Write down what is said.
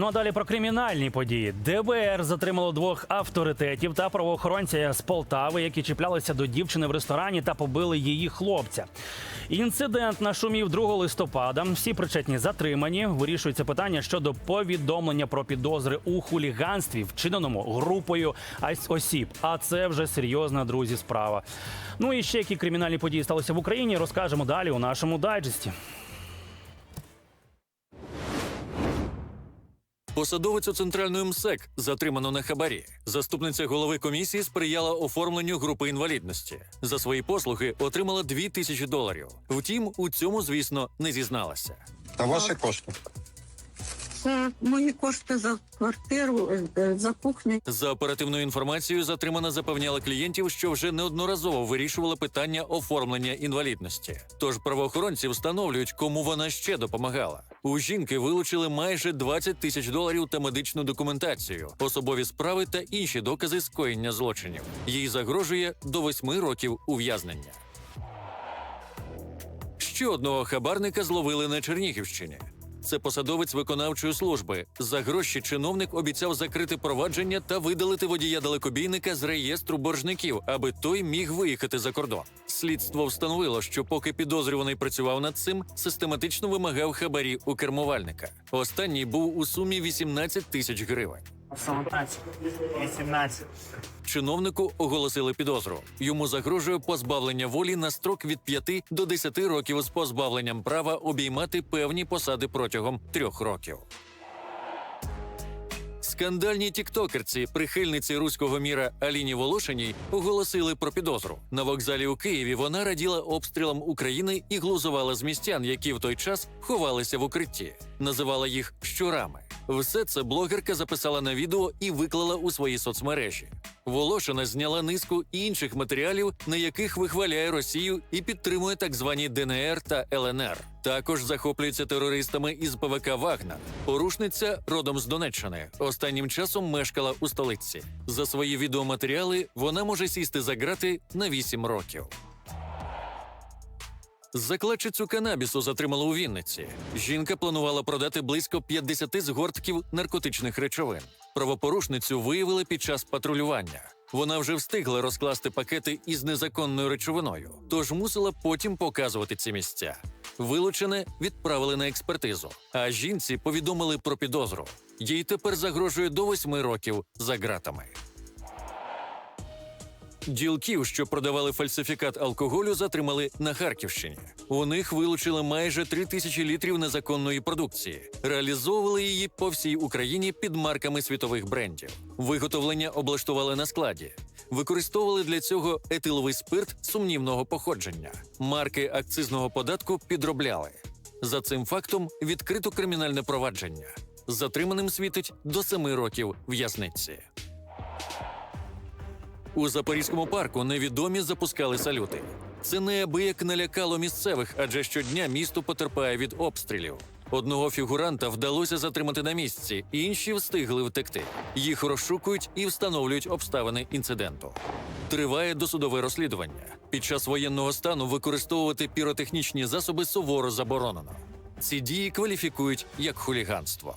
Ну а далі про кримінальні події. ДБР затримало двох авторитетів та правоохоронця з Полтави, які чіплялися до дівчини в ресторані та побили її хлопця. Інцидент нашумів 2 листопада. Всі причетні затримані. Вирішується питання щодо повідомлення про підозри у хуліганстві, вчиненому групою осіб. А це вже серйозна друзі справа. Ну і ще які кримінальні події сталися в Україні, розкажемо далі у нашому дайджесті. Посадовицю центральної МСЕК затримано на хабарі. Заступниця голови комісії сприяла оформленню групи інвалідності. За свої послуги отримала 2 тисячі доларів. Втім, у цьому, звісно, не зізналася. Та ваші кошти. Це мої кошти за квартиру, е, за кухню. За оперативною інформацією, затримана запевняла клієнтів, що вже неодноразово вирішувала питання оформлення інвалідності. Тож правоохоронці встановлюють, кому вона ще допомагала. У жінки вилучили майже 20 тисяч доларів та медичну документацію, особові справи та інші докази скоєння злочинів. Їй загрожує до восьми років ув'язнення. Ще одного хабарника зловили на Чернігівщині. Це посадовець виконавчої служби. За гроші чиновник обіцяв закрити провадження та видалити водія далекобійника з реєстру боржників, аби той міг виїхати за кордон. Слідство встановило, що поки підозрюваний працював над цим, систематично вимагав хабарі у кермувальника. Останній був у сумі 18 тисяч гривень. 17, 18. Чиновнику оголосили підозру. Йому загрожує позбавлення волі на строк від 5 до 10 років з позбавленням права обіймати певні посади протягом трьох років. Скандальні тіктокерці, прихильниці руського міра Аліні Волошиній, оголосили про підозру. На вокзалі у Києві вона раділа обстрілам України і глузувала з містян, які в той час ховалися в укритті. Називала їх щурами. Все це блогерка записала на відео і виклала у свої соцмережі. Волошина зняла низку інших матеріалів, на яких вихваляє Росію і підтримує так звані ДНР та ЛНР. Також захоплюється терористами із ПВК Вагнер. Порушниця родом з Донеччини. Останнім часом мешкала у столиці. За свої відеоматеріали вона може сісти за грати на 8 років. Закладчицю канабісу затримали у Вінниці. Жінка планувала продати близько 50 згортків наркотичних речовин. Правопорушницю виявили під час патрулювання. Вона вже встигла розкласти пакети із незаконною речовиною, тож мусила потім показувати ці місця. Вилучене відправили на експертизу. А жінці повідомили про підозру. Їй тепер загрожує до 8 років за ґратами. Ділків, що продавали фальсифікат алкоголю, затримали на Харківщині. У них вилучили майже 3 тисячі літрів незаконної продукції, реалізовували її по всій Україні під марками світових брендів. Виготовлення облаштували на складі. Використовували для цього етиловий спирт сумнівного походження. Марки акцизного податку підробляли. За цим фактом відкрито кримінальне провадження. Затриманим світить до 7 років в'язниці. У Запорізькому парку невідомі запускали салюти. Це неабияк налякало місцевих, адже щодня місто потерпає від обстрілів. Одного фігуранта вдалося затримати на місці, інші встигли втекти. Їх розшукують і встановлюють обставини інциденту. Триває досудове розслідування. Під час воєнного стану використовувати піротехнічні засоби суворо заборонено. Ці дії кваліфікують як хуліганство.